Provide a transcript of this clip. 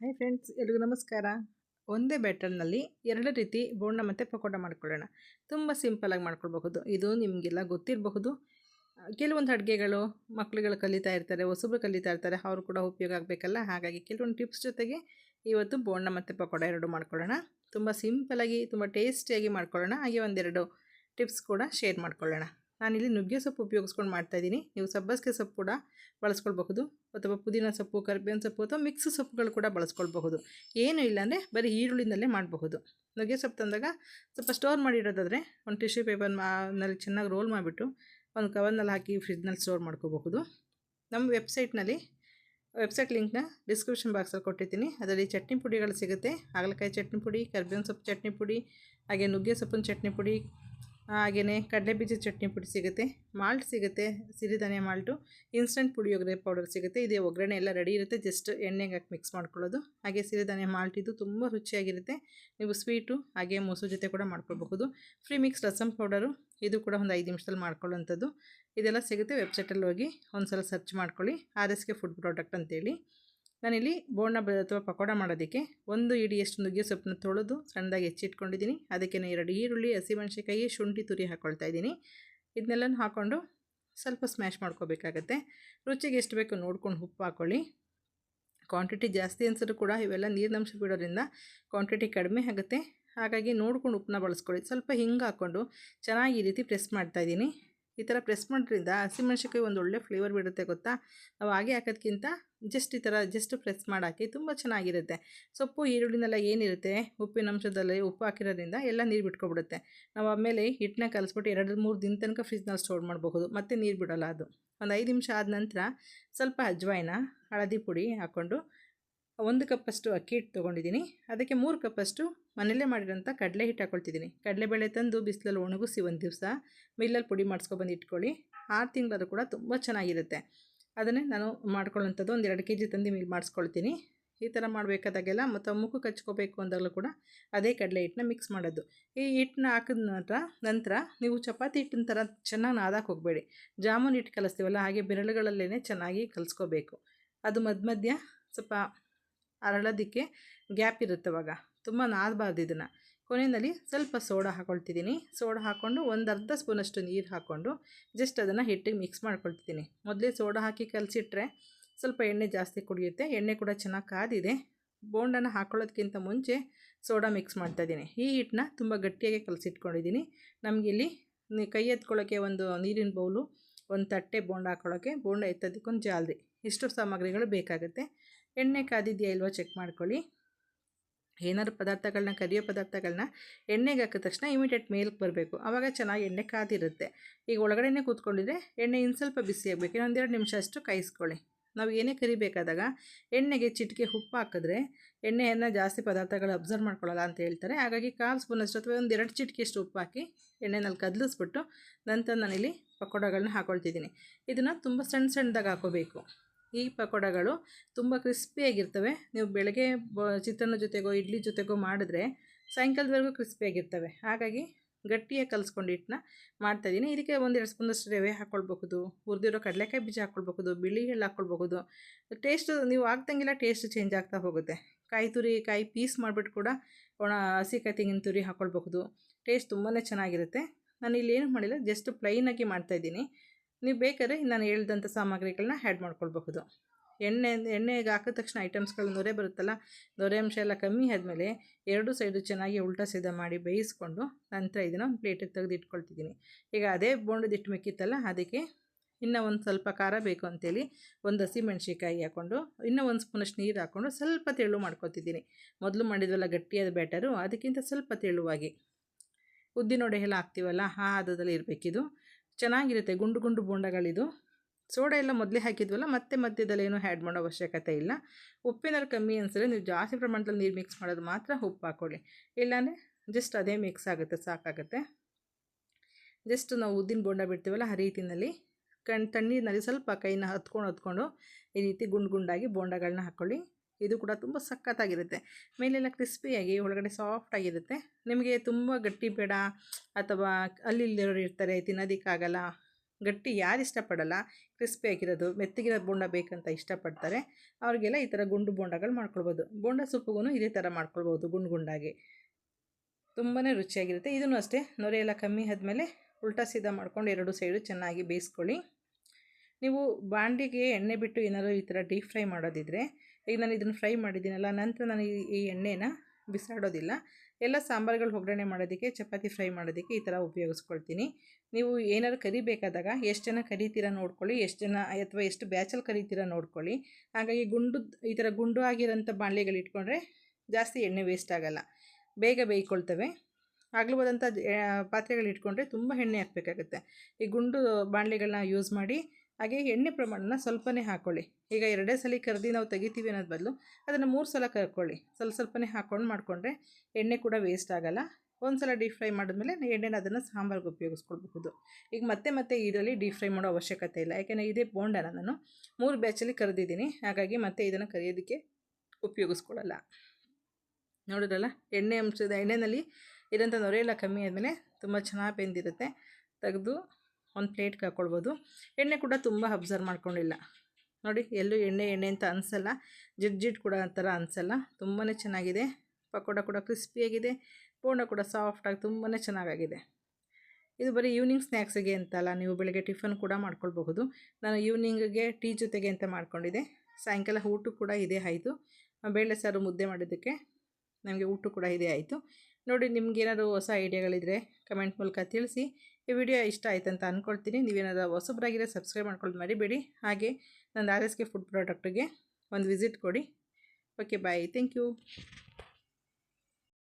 Hi friends ಎಲ್ರಿಗೂ ನಮಸ್ಕಾರ. ಒಂದೇ ಬ್ಯಾಟಲ್ನಲ್ಲಿ ಎರಡು ರೀತಿ ಬೋಂಡ ಮತ್ತು ಪಕೋಡ ಮಾಡ್ಕೊಳ್ಳೋಣ. ತುಂಬ ಸಿಂಪಲಾಗಿ ಮಾಡ್ಕೊಳ್ಬಹುದು. ಇದು ನಿಮಗೆಲ್ಲ ಗೊತ್ತಿರಬಹುದು. ಕೆಲವೊಂದು ಅಡುಗೆಗಳು ಮಕ್ಕಳುಗಳು ಕಲಿತಾ ಇರ್ತಾರೆ, ಹೊಸಬ್ರು ಕಲಿತಾ ಇರ್ತಾರೆ, ಅವರು ಕೂಡ ಉಪಯೋಗ ಆಗಬೇಕಲ್ಲ? ಹಾಗಾಗಿ ಕೆಲವೊಂದು ಟಿಪ್ಸ್ ಜೊತೆಗೆ ಇವತ್ತು ಬೋಂಡ ಮತ್ತು ಪಕೋಡ ಎರಡು ಮಾಡ್ಕೊಳ್ಳೋಣ. ತುಂಬ ಸಿಂಪಲಾಗಿ ತುಂಬ ಟೇಸ್ಟಿಯಾಗಿ ಮಾಡ್ಕೊಳ್ಳೋಣ. ಹಾಗೆ ಒಂದೆರಡು ಟಿಪ್ಸ್ ಕೂಡ ಶೇರ್ ಮಾಡ್ಕೊಳ್ಳೋಣ. ನಾನಿಲ್ಲಿ ನುಗ್ಗೆ ಸೊಪ್ಪು ಉಪಯೋಗಿಸ್ಕೊಂಡು ಮಾಡ್ತಾಯಿದ್ದೀನಿ. ನೀವು ಸಬ್ಬಸಿಗೆ ಸೊಪ್ಪು ಕೂಡ ಬಳಸ್ಕೊಳ್ಬಹುದು. ಅಥವಾ ಪುದೀನ ಸೊಪ್ಪು, ಕರಿಬೇವಿನ ಸೊಪ್ಪು ಅಥವಾ ಮಿಕ್ಸ್ ಸೊಪ್ಪುಗಳು ಕೂಡ ಬಳಸ್ಕೊಳ್ಬಹುದು. ಏನು ಇಲ್ಲ ಅಂದರೆ ಬರೀ ಈರುಳ್ಳಿನಲ್ಲೇ ಮಾಡಬಹುದು. ನುಗ್ಗೆ ಸೊಪ್ಪು ತಂದಾಗ ಸ್ವಲ್ಪ ಸ್ಟೋರ್ ಮಾಡಿರೋದಾದರೆ ಒಂದು ಟಿಶ್ಯೂ ಪೇಪರ್ನಲ್ಲಿ ಚೆನ್ನಾಗಿ ರೋಲ್ ಮಾಡಿಬಿಟ್ಟು ಒಂದು ಕವರ್ನಲ್ಲಿ ಹಾಕಿ ಫ್ರಿಜ್ನಲ್ಲಿ ಸ್ಟೋರ್ ಮಾಡ್ಕೋಬಹುದು. ನಮ್ಮ ವೆಬ್ಸೈಟ್ನಲ್ಲಿ ವೆಬ್ಸೈಟ್ ಲಿಂಕ್ನ ಡಿಸ್ಕ್ರಿಪ್ಷನ್ ಬಾಕ್ಸಲ್ಲಿ ಕೊಟ್ಟಿದ್ದೀನಿ. ಅದರಲ್ಲಿ ಚಟ್ನಿ ಪುಡಿಗಳು ಸಿಗುತ್ತೆ. ಹಾಗಲಕಾಯಿ ಚಟ್ನಿ ಪುಡಿ, ಕರ್ಬೇವಿನ ಸೊಪ್ಪು ಚಟ್ನಿ ಪುಡಿ, ಹಾಗೆ ನುಗ್ಗೆ ಸೊಪ್ಪಿನ ಚಟ್ನಿ ಪುಡಿ ಹಾಗೆಯೇ ಕಡಲೆ ಬೀಜದ ಚಟ್ನಿ ಪುಡಿ ಸಿಗುತ್ತೆ ಮಾಲ್ಟ್ ಸಿಗುತ್ತೆ, ಸಿರಿಧಾನ್ಯ ಮಾಲ್ಟು ಇನ್ಸ್ಟಂಟ್ ಪುಳಿಯೋಗರೆ ಪೌಡರ್ ಸಿಗುತ್ತೆ. ಇದೇ ಒಗ್ಗರಣೆ ಎಲ್ಲ ರೆಡಿ ಇರುತ್ತೆ ಜಸ್ಟ್ ಎಣ್ಣೆಗೆ ಹಾಕಿ ಮಿಕ್ಸ್ ಮಾಡ್ಕೊಳ್ಳೋದು. ಹಾಗೆ ಸಿರಿಧಾನ್ಯ ಮಾಲ್ಟ್ ಇದು ತುಂಬ ರುಚಿಯಾಗಿರುತ್ತೆ. ನೀವು ಸ್ವೀಟು ಹಾಗೆ ಮೊಸರು ಜೊತೆ ಕೂಡ ಮಾಡ್ಕೊಳ್ಬಹುದು. ಫ್ರೀ ಮಿಕ್ಸ್ ರಸಮ್ ಪೌಡರು ಇದು ಕೂಡ ಒಂದು ಐದು ನಿಮಿಷದಲ್ಲಿ ಮಾಡ್ಕೊಳ್ಳೋಂಥದ್ದು ಇದೆಲ್ಲ ಸಿಗುತ್ತೆ ವೆಬ್ಸೈಟಲ್ಲಿ ಹೋಗಿ ಒಂದು ಸಲ ಸರ್ಚ್ ಮಾಡ್ಕೊಳ್ಳಿ. ಆರ್ ಫುಡ್ ಪ್ರಾಡಕ್ಟ್ ಅಂತೇಳಿ. ನಾನಿಲ್ಲಿ ಬೋಂಡ ಅಥವಾ ಪಕೋಡ ಮಾಡೋದಕ್ಕೆ ಒಂದು ಇಡಿಯಷ್ಟು ನುಗ್ಗೆ ಸೊಪ್ಪನ್ನ ತೊಳೆದು ಸಣ್ಣದಾಗಿ ಹೆಚ್ಚಿಟ್ಕೊಂಡಿದ್ದೀನಿ. ಅದಕ್ಕೆ ಎರಡು ಈರುಳ್ಳಿ ಹಸಿಮೆಣ್ಸಿಕಾಯಿ ಶುಂಠಿ, ತುರಿ ಹಾಕ್ಕೊಳ್ತಾ ಇದ್ದೀನಿ. ಇದನ್ನೆಲ್ಲ ಹಾಕ್ಕೊಂಡು ಸ್ವಲ್ಪ ಸ್ಮ್ಯಾಶ್ ಮಾಡ್ಕೋಬೇಕಾಗತ್ತೆ. ರುಚಿಗೆ ಎಷ್ಟು ಬೇಕು ನೋಡ್ಕೊಂಡು ಉಪ್ಪು ಹಾಕ್ಕೊಳ್ಳಿ ಕ್ವಾಂಟಿಟಿ ಜಾಸ್ತಿ ಅನ್ಸಿದ್ರು ಕೂಡ ಇವೆಲ್ಲ ನೀರಿನಂಶ ಬಿಡೋದ್ರಿಂದ ಕ್ವಾಂಟಿಟಿ ಕಡಿಮೆ ಆಗುತ್ತೆ. ಹಾಗಾಗಿ ನೋಡ್ಕೊಂಡು ಉಪ್ಪನ್ನ ಬಳಸ್ಕೊಳ್ಳಿ. ಸ್ವಲ್ಪ ಹಿಂಗೆ ಹಾಕ್ಕೊಂಡು ಚೆನ್ನಾಗಿ ಈ ರೀತಿ ಪ್ರೆಸ್ ಮಾಡ್ತಾಯಿದ್ದೀನಿ ಈ ಥರ ಪ್ರೆಸ್ ಮಾಡೋದ್ರಿಂದ ಹಸಿಮೆಣ್ಸಿಕಾಯಿ ಒಂದು ಒಳ್ಳೆ ಫ್ಲೇವರ್ ಬಿಡುತ್ತೆ ಗೊತ್ತಾ? ನಾವು ಹಾಗೆ ಹಾಕೋದ್ಕಿಂತ ಜಸ್ಟ್ ಈ ಥರ ಜಸ್ಟ್ ಪ್ರೆಸ್ ಮಾಡಾಕಿ ತುಂಬ ಚೆನ್ನಾಗಿರುತ್ತೆ. ಸೊಪ್ಪು, ಈರುಳ್ಳಿನೆಲ್ಲ ಏನಿರುತ್ತೆ? ಉಪ್ಪಿನ ಅಂಶದಲ್ಲಿ ಉಪ್ಪು ಹಾಕಿರೋದ್ರಿಂದ ಎಲ್ಲ ನೀರು ಬಿಟ್ಕೊಬಿಡುತ್ತೆ. ನಾವು ಆಮೇಲೆ ಹಿಟ್ಟನ್ನ ಕಲಸ್ಬಿಟ್ಟು ಎರಡು, ಮೂರು ದಿನ ತನಕ ಫ್ರಿಜ್ನಲ್ಲಿ ಸ್ಟೋರ್ ಮಾಡಬಹುದು. ಮತ್ತೆ ನೀರು ಬಿಡೋಲ್ಲ ಅದು. ಒಂದು ಐದು ನಿಮಿಷ ಆದ ನಂತರ ಸ್ವಲ್ಪ ಅಜ್ವಾಯಿನ, ಹಳದಿ ಪುಡಿ ಹಾಕ್ಕೊಂಡು ಒಂದು ಕಪ್ಪಷ್ಟು ಅಕ್ಕಿ ಹಿಟ್ಟು ತೊಗೊಂಡಿದ್ದೀನಿ. ಅದಕ್ಕೆ ಮೂರು ಕಪ್ಪಷ್ಟು ಮನೆಯಲ್ಲೇ ಮಾಡಿರೋಂಥ ಕಡಲೆ ಹಿಟ್ಟು ಹಾಕ್ಕೊಳ್ತಿದ್ದೀನಿ ಕಡಲೆಬೇಳೆ ತಂದು ಬಿಸಿಲಲ್ಲಿ ಒಣಗಿಸಿ ಒಂದು ದಿವಸ ಮಿಲ್ಲಲ್ಲಿ ಪುಡಿ ಮಾಡಿಸ್ಕೊಬಂದು ಇಟ್ಕೊಳ್ಳಿ. ಆರು ತಿಂಗಳಾದರೂ ಕೂಡ ತುಂಬ ಚೆನ್ನಾಗಿರುತ್ತೆ. ಅದನ್ನೇ ನಾನು ಮಾಡ್ಕೊಳ್ಳೋಂಥದ್ದು ಒಂದು ಎರಡು ಕೆ ಜಿ ತಂದು ಮಿಲ್ ಮಾಡಿಸ್ಕೊಳ್ತೀನಿ. ಈ ಥರ ಮಾಡಬೇಕಾದಾಗೆಲ್ಲ ಮತ್ತು ಮುಖಕ್ಕೆ ಹಚ್ಕೋಬೇಕು ಅಂದಾಗಲೂ ಕೂಡ ಅದೇ ಕಡಲೆ ಹಿಟ್ಟನ್ನ ಮಿಕ್ಸ್ ಮಾಡೋದು. ಈ ಹಿಟ್ಟನ್ನ ಹಾಕಿದ ನಂತರ ನಂತರ ನೀವು ಚಪಾತಿ ಹಿಟ್ಟಿನ ಥರ ಚೆನ್ನಾಗಿ ನಾದಕ್ಕೆ ಹೋಗಬೇಡಿ. ಜಾಮೂನ್ ಹಿಟ್ಟು ಕಲಿಸ್ತೀವಲ್ಲ, ಹಾಗೆ ಬೆರಳುಗಳಲ್ಲೇ ಚೆನ್ನಾಗಿ ಕಲಿಸ್ಕೋಬೇಕು. ಅದು ಮಧ್ಯ ಮಧ್ಯ ಸ್ವಲ್ಪ ಅರಳೋದಕ್ಕೆ ಗ್ಯಾಪ್ ಇರುತ್ತೆ ಅವಾಗ. ತುಂಬ ನಾದಬಾರ್ದು ಇದನ್ನು. ಕೊನೆಯಲ್ಲಿ ಸ್ವಲ್ಪ ಸೋಡಾ ಹಾಕ್ಕೊಳ್ತಿದ್ದೀನಿ ಸೋಡಾ ಹಾಕ್ಕೊಂಡು ಒಂದು ಅರ್ಧ ಸ್ಪೂನಷ್ಟು ನೀರು ಹಾಕ್ಕೊಂಡು ಜಸ್ಟ್ ಅದನ್ನು ಹಿಟ್ಟಿಗೆ ಮಿಕ್ಸ್ ಮಾಡ್ಕೊಳ್ತಿದ್ದೀನಿ. ಮೊದಲೇ ಸೋಡಾ ಹಾಕಿ ಕಲಸಿಟ್ರೆ ಸ್ವಲ್ಪ ಎಣ್ಣೆ ಜಾಸ್ತಿ ಕುಡಿಯುತ್ತೆ. ಎಣ್ಣೆ ಕೂಡ ಚೆನ್ನಾಗಿ ಕಾದಿದೆ. ಬೋಂಡನ್ನು ಹಾಕ್ಕೊಳ್ಳೋದಕ್ಕಿಂತ ಮುಂಚೆ ಸೋಡಾ ಮಿಕ್ಸ್ ಮಾಡ್ತಾಯಿದ್ದೀನಿ ಈ ಹಿಟ್ಟನ್ನ ತುಂಬ ಗಟ್ಟಿಯಾಗಿ ಕಲಸಿಟ್ಕೊಂಡಿದ್ದೀನಿ. ನಮಗಿಲ್ಲಿ ಕೈ ಎತ್ಕೊಳ್ಳೋಕ್ಕೆ ಒಂದು ನೀರಿನ ಬೌಲು, ಒಂದು ತಟ್ಟೆ ಬೋಂಡ ಹಾಕ್ಕೊಳ್ಳೋಕ್ಕೆ ಬೋಂಡ ಎತ್ತೋದಕ್ಕೊಂದು ಜಾಲ್ರಿ. ಇಷ್ಟು ಸಾಮಗ್ರಿಗಳು ಬೇಕಾಗುತ್ತೆ. ಎಣ್ಣೆ ಕಾದಿದೆಯಾ ಇಲ್ವೋ ಚೆಕ್ ಮಾಡ್ಕೊಳ್ಳಿ. ಏನಾದ್ರು ಪದಾರ್ಥಗಳನ್ನ ಕರಿಯೋ ಪದಾರ್ಥಗಳನ್ನ ಎಣ್ಣೆಗೆ ಹಾಕಿದ ತಕ್ಷಣ ಇಮಿಡಿಯೇಟ್ ಮೇಲಕ್ಕೆ ಬರಬೇಕು. ಆವಾಗ ಚೆನ್ನಾಗಿ ಎಣ್ಣೆ ಕಾದಿರುತ್ತೆ. ಈಗ ಒಳಗಡೆನೇ ಕೂತ್ಕೊಂಡಿದ್ರೆ ಎಣ್ಣೆ ಇನ್ನು ಸ್ವಲ್ಪ ಬಿಸಿ ಆಗಬೇಕು. ಇನ್ನೊಂದೆರಡು ನಿಮಿಷ ಅಷ್ಟು ಕಾಯಿಸ್ಕೊಳ್ಳಿ. ನಾವು ಏನೇ ಕರಿಬೇಕಾದಾಗ ಎಣ್ಣೆಗೆ ಚಿಟಿಕೆ ಉಪ್ಪು ಹಾಕಿದ್ರೆ ಎಣ್ಣೆಯನ್ನು ಜಾಸ್ತಿ ಪದಾರ್ಥಗಳು ಅಬ್ಸರ್ವ್ ಮಾಡ್ಕೊಳ್ಳಲ್ಲ ಅಂತ ಹೇಳ್ತಾರೆ. ಹಾಗಾಗಿ ಕಾಲು ಸ್ಪೂನಷ್ಟು ಅಥವಾ ಒಂದು ಎರಡು ಚಿಟಿಕೆಷ್ಟು ಉಪ್ಪು ಹಾಕಿ ಎಣ್ಣೆನಲ್ಲಿ ಕದಲಿಸ್ಬಿಟ್ಟು ನಂತರ ನಾನಿಲ್ಲಿ ಪಕೋಡಗಳನ್ನ ಹಾಕೊಳ್ತಿದ್ದೀನಿ. ಇದನ್ನು ತುಂಬ ಸಣ್ಣ ಸಣ್ಣದಾಗಿ ಹಾಕೋಬೇಕು. ಈ ಪಕೋಡಗಳು ತುಂಬ ಕ್ರಿಸ್ಪಿಯಾಗಿರ್ತವೆ. ನೀವು ಬೆಳಗ್ಗೆ ಬ, ಚಿತ್ರಾನ್ನ ಜೊತೆಗೋ, ಇಡ್ಲಿ ಜೊತೆಗೋ ಮಾಡಿದ್ರೆ ಸಾಯಂಕಾಲದವರೆಗೂ ಕ್ರಿಸ್ಪಿಯಾಗಿರ್ತವೆ. ಹಾಗಾಗಿ ಗಟ್ಟಿಯಾಗಿ ಕಲಿಸ್ಕೊಂಡು ಹಿಟ್ಟನ್ನ ಮಾಡ್ತಾಯಿದ್ದೀನಿ ಇದಕ್ಕೆ ಒಂದೆರಡು ಸ್ಪೂನಷ್ಟು ರವೆ ಹಾಕ್ಕೊಳ್ಬಹುದು ಹುರಿದಿರೋ ಕಡಲೆಕಾಯಿ ಬೀಜ ಹಾಕ್ಕೊಳ್ಬಹುದು ಬಿಳಿ ಎಳ್ಳು ಹಾಕ್ಕೊಳ್ಬಹುದು ಟೇಸ್ಟ್ ನೀವು ಆಗ್ದಂಗೆಲ್ಲ ಟೇಸ್ಟ್ ಚೇಂಜ್ ಆಗ್ತಾ ಹೋಗುತ್ತೆ. ಕಾಯಿ ತುರಿ, ಕಾಯಿ ಪೀಸ್ ಮಾಡಿಬಿಟ್ಟು ಕೂಡ ಒಣ ಹಸಿ ಕಾಯಿ ತೆಂಗಿನ ತುರಿ ಹಾಕ್ಕೊಳ್ಬಹುದು ಟೇಸ್ಟ್ ತುಂಬಾ ಚೆನ್ನಾಗಿರುತ್ತೆ. ನಾನು ಇಲ್ಲಿ ಏನು ಮಾಡಿಲ್ಲ, ಜಸ್ಟ್ ಪ್ಲೈನಾಗಿ ಮಾಡ್ತಾಯಿದ್ದೀನಿ ನೀವು ಬೇಕಾದ್ರೆ ನಾನು ಹೇಳಿದಂಥ ಸಾಮಗ್ರಿಗಳನ್ನ ಆ್ಯಡ್ ಮಾಡ್ಕೊಳ್ಬಹುದು. ಎಣ್ಣೆ, ಎಣ್ಣೆಗೆ ಹಾಕಿದ ತಕ್ಷಣ ಐಟಮ್ಸ್ಗಳು ನೊರೆ ಬರುತ್ತಲ್ಲ, ನೊರೆ ಅಂಶ ಎಲ್ಲ ಕಮ್ಮಿ ಆದಮೇಲೆ ಎರಡು ಸೈಡು ಚೆನ್ನಾಗಿ ಉಲ್ಟಾ ಸೀದಾ ಮಾಡಿ ಬೇಯಿಸ್ಕೊಂಡು ನಂತರ ಇದನ್ನು ಒಂದು ಪ್ಲೇಟಿಗೆ ತೆಗೆದು ಇಟ್ಕೊಳ್ತಿದ್ದೀನಿ. ಈಗ ಅದೇ ಬೋಂಡದಿಟ್ಟು ಮಿಕ್ಕಿತ್ತಲ್ಲ, ಅದಕ್ಕೆ ಇನ್ನೂ ಒಂದು ಸ್ವಲ್ಪ ಖಾರ ಬೇಕು ಅಂತೇಳಿ ಒಂದು ಹಸಿ ಮೆಣಸಿಕಾಯಿ ಹಾಕ್ಕೊಂಡು ಇನ್ನೂ ಒಂದು ಸ್ಪೂನಷ್ಟು ನೀರು ಹಾಕ್ಕೊಂಡು ಸ್ವಲ್ಪ ತೆಳು ಮಾಡ್ಕೊತಿದ್ದೀನಿ ಮೊದಲು ಮಾಡಿದ್ವಲ್ಲ ಗಟ್ಟಿಯಾದ ಬ್ಯಾಟರು ಅದಕ್ಕಿಂತ ಸ್ವಲ್ಪ ತೆಳುವಾಗಿ ಉದ್ದಿನೊಡೆ ಎಲ್ಲ ಹಾಕ್ತೀವಲ್ಲ, ಆ ಹದದಲ್ಲಿ ಇರಬೇಕಿದು. ಚೆನ್ನಾಗಿರುತ್ತೆ, ಗುಂಡು ಗುಂಡು ಬೋಂಡಗಳಿದು. ಸೋಡಾ ಎಲ್ಲ ಮೊದಲೇ ಹಾಕಿದ್ವಲ್ಲ, ಮತ್ತೆ ಮಧ್ಯದಲ್ಲಿ ಏನೂ ಆ್ಯಡ್ ಮಾಡೋ ಅವಶ್ಯಕತೆ ಇಲ್ಲ. ಉಪ್ಪಿನಲ್ಲಿ ಕಮ್ಮಿ ಅನಿಸಿದ್ರೆ ನೀವು ಜಾಸ್ತಿ ಪ್ರಮಾಣದಲ್ಲಿ ನೀರು ಮಿಕ್ಸ್ ಮಾಡೋದು ಮಾತ್ರ ಉಪ್ಪು ಹಾಕ್ಕೊಳ್ಳಿ ಇಲ್ಲಾಂದರೆ ಜಸ್ಟ್ ಅದೇ ಮಿಕ್ಸ್ ಆಗುತ್ತೆ, ಸಾಕಾಗುತ್ತೆ. ಜಸ್ಟ್ ನಾವು ಉದ್ದಿನ ಬೋಂಡ ಬಿಡ್ತೀವಲ್ಲ, ಆ ರೀತಿಯಲ್ಲಿ ಕಣ್, ತಣ್ಣೀರಿನಲ್ಲಿ ಸ್ವಲ್ಪ ಕೈನ ಹತ್ಕೊಂಡು ಹತ್ಕೊಂಡು ಈ ರೀತಿ ಗುಂಡು ಗುಂಡಾಗಿ ಬೋಂಡಗಳನ್ನ ಹಾಕ್ಕೊಳ್ಳಿ ಇದು ಕೂಡ ತುಂಬ ಸಖತ್ತಾಗಿರುತ್ತೆ. ಮೇಲೆಲ್ಲ ಕ್ರಿಸ್ಪಿಯಾಗಿ ಒಳಗಡೆ ಸಾಫ್ಟಾಗಿರುತ್ತೆ ನಿಮಗೆ ತುಂಬ ಗಟ್ಟಿ ಬೇಡ ಅಥವಾ ಅಲ್ಲಿ ಇರೋರು ಇರ್ತಾರೆ, ತಿನ್ನೋದಕ್ಕಾಗಲ್ಲ. ಗಟ್ಟಿ ಯಾರು ಇಷ್ಟಪಡಲ್ಲ. ಕ್ರಿಸ್ಪಿಯಾಗಿರೋದು ಮೆತ್ತಗಿರೋ ಬೋಂಡ ಬೇಕಂತ ಇಷ್ಟಪಡ್ತಾರೆ. ಅವ್ರಿಗೆಲ್ಲ ಈ ಥರ ಗುಂಡು ಬೋಂಡಗಳು ಮಾಡ್ಕೊಳ್ಬೋದು. ಬೋಂಡ ಸೊಪ್ಪುಗೂ ಇದೇ ಥರ ಮಾಡ್ಕೊಳ್ಬೋದು ಗುಂಡು ಗುಂಡಾಗಿ. ತುಂಬಾ ರುಚಿಯಾಗಿರುತ್ತೆ. ಇದನ್ನು ಅಷ್ಟೇ. ನೊರೆ ಎಲ್ಲ ಕಮ್ಮಿ ಆದಮೇಲೆ ಉಲ್ಟಾ ಸೀದಾ ಮಾಡ್ಕೊಂಡು ಎರಡು ಸೈಡು ಚೆನ್ನಾಗಿ ಬೇಯಿಸ್ಕೊಳ್ಳಿ. ನೀವು ಬಾಂಡಿಗೆ ಎಣ್ಣೆ ಬಿಟ್ಟು ಏನಾದರೂ ಈ ಥರ ಡೀಪ್ ಫ್ರೈ ಮಾಡೋದಿದ್ರೆ ಈಗ ನಾನು ಇದನ್ನು ಫ್ರೈ ಮಾಡಿದ್ದೀನಲ್ಲ, ನಂತರ ನಾನು ಈ ಎಣ್ಣೆನ ಬಿಸಾಡೋದಿಲ್ಲ. ಎಲ್ಲ ಸಾಂಬಾರುಗಳು ಒಗ್ಗರಣೆ ಮಾಡೋದಕ್ಕೆ, ಚಪಾತಿ ಫ್ರೈ ಮಾಡೋದಕ್ಕೆ ಈ ಥರ ಉಪಯೋಗಿಸ್ಕೊಳ್ತೀನಿ. ನೀವು ಏನಾದ್ರು ಕರಿಬೇಕಾದಾಗ ಎಷ್ಟು ಜನ ಕರಿತೀರ ನೋಡ್ಕೊಳ್ಳಿ, ಎಷ್ಟು ಜನ ಅಥವಾ ಎಷ್ಟು ಬ್ಯಾಚಲ್ಲಿ ಕರಿತೀರ ನೋಡ್ಕೊಳ್ಳಿ. ಹಾಗಾಗಿ ಗುಂಡು, ಈ ಥರ ಗುಂಡು ಆಗಿರೋಂಥ ಬಾಣಲೆಗಳು ಇಟ್ಕೊಂಡ್ರೆ ಜಾಸ್ತಿ ಎಣ್ಣೆ ವೇಸ್ಟ್ ಆಗೋಲ್ಲ. ಬೇಗ ಬೇಯ್ಕೊಳ್ತವೆ. ಆಗ್ಲಬೋದಂಥ ಪಾತ್ರೆಗಳು ಇಟ್ಕೊಂಡ್ರೆ ತುಂಬ ಎಣ್ಣೆ ಹಾಕಬೇಕಾಗುತ್ತೆ. ಈ ಗುಂಡು ಬಾಣಲೆಗಳನ್ನ ಯೂಸ್ ಮಾಡಿ ಹಾಗೆ ಎಣ್ಣೆ ಪ್ರಮಾಣನ ಸ್ವಲ್ಪನೇ ಹಾಕ್ಕೊಳ್ಳಿ ಈಗ ಎರಡೇ ಸಲ ಕರೆದಿ ನಾವು ತೆಗಿತೀವಿ ಅನ್ನೋದು ಬದಲು ಅದನ್ನು ಮೂರು ಸಲ ಕರ್ಕೊಳ್ಳಿ. ಸ್ವಲ್ಪ ಸ್ವಲ್ಪನೇ ಹಾಕ್ಕೊಂಡು ಮಾಡಿಕೊಂಡ್ರೆ ಎಣ್ಣೆ ಕೂಡ ವೇಸ್ಟ್ ಆಗೋಲ್ಲ. ಒಂದು ಸಲ ಡೀಪ್ ಫ್ರೈ ಮಾಡಿದ್ಮೇಲೆ ಎಣ್ಣೆನ ಅದನ್ನು ಸಾಂಬಾರ್ಗೆ ಉಪಯೋಗಿಸ್ಕೊಳ್ಬಹುದು. ಈಗ ಮತ್ತೆ ಮತ್ತೆ ಇದರಲ್ಲಿ ಡೀಪ್ ಫ್ರೈ ಮಾಡೋ ಅವಶ್ಯಕತೆ ಇಲ್ಲ. ಯಾಕೆಂದರೆ ಇದೇ ಬೋಂಡನ ನಾನು ಮೂರು ಬ್ಯಾಚಲ್ಲಿ ಕರೆದಿದ್ದೀನಿ. ಹಾಗಾಗಿ ಮತ್ತೆ ಇದನ್ನು ಕರೆಯೋದಕ್ಕೆ ಉಪಯೋಗಿಸ್ಕೊಳ್ಳಲ್ಲ ನೋಡಿದ್ರಲ್ಲ? ಎಣ್ಣೆ ಅಂಶದ ಎಣ್ಣೆಯಲ್ಲಿ ಇದಂಥ ನೊರೆ ಎಲ್ಲ ಕಮ್ಮಿ ಆದಮೇಲೆ ತುಂಬ ಚೆನ್ನಾಗಿ ಬೆಂದಿರುತ್ತೆ. ತೆಗೆದು ಒಂದು ಪ್ಲೇಟ್ಗೆ ಹಾಕ್ಕೊಳ್ಬೋದು ಎಣ್ಣೆ ಕೂಡ ತುಂಬ ಅಬ್ಸರ್ವ್ ಮಾಡ್ಕೊಂಡಿಲ್ಲ. ನೋಡಿ, ಎಲ್ಲೂ ಎಣ್ಣೆ ಎಣ್ಣೆ ಅಂತ ಅನಿಸಲ್ಲ. ಜಿಡ್ ಕೂಡ ಥರ ಅನಿಸಲ್ಲ. ತುಂಬಾ ಚೆನ್ನಾಗಿದೆ. ಪಕೋಡ ಕೂಡ ಕ್ರಿಸ್ಪಿಯಾಗಿದೆ ಬೋಂಡ ಕೂಡ ಸಾಫ್ಟಾಗಿ ತುಂಬಾ ಚೆನ್ನಾಗಾಗಿದೆ. ಇದು ಬರೀ ಈವ್ನಿಂಗ್ ಸ್ನ್ಯಾಕ್ಸಿಗೆ ಅಂತಲ್ಲ ನೀವು ಬೆಳಗ್ಗೆ ಟಿಫನ್ ಕೂಡ ಮಾಡ್ಕೊಳ್ಬಹುದು. ನಾನು ಈವ್ನಿಂಗ್ಗೆ ಟೀ ಜೊತೆಗೆ ಅಂತ ಮಾಡ್ಕೊಂಡಿದ್ದೆ. ಸಾಯಂಕಾಲ ಊಟ ಕೂಡ ಇದೇ ಆಯಿತು. ಬೇಳೆ ಸಾರು ಮುದ್ದೆ ಮಾಡಿದ್ದಕ್ಕೆ. ನಮಗೆ ಊಟ ಕೂಡ ಇದೇ ಆಯಿತು. ನೋಡಿ ನಿಮ್ಗೇನಾದ್ರು ಹೊಸ ಐಡಿಯಾಗಳಿದ್ರೆ ಕಮೆಂಟ್ ಮೂಲಕ ತಿಳಿಸಿ. ಈ ವಿಡಿಯೋ ಇಷ್ಟ ಆಯ್ತು ಅಂತ ಅಂದ್ಕೊಳ್ತೀನಿ ನೀವೇನಾದ್ರು ಹೊಸಬ್ರಾಗಿರೋ ಸಬ್ಸ್ಕ್ರೈಬ್ ಮಾಡ್ಕೊಳ್ಳೋದು ಮರಿಬೇಡಿ. ಹಾಗೆ ನನ್ನ ಆರ್ ಎಸ್ ಕೆ ಫುಡ್ ಪ್ರಾಡಕ್ಟ್ಗೆ ಒಂದು ವಿಸಿಟ್ ಕೊಡಿ. Okay, bye. Thank you.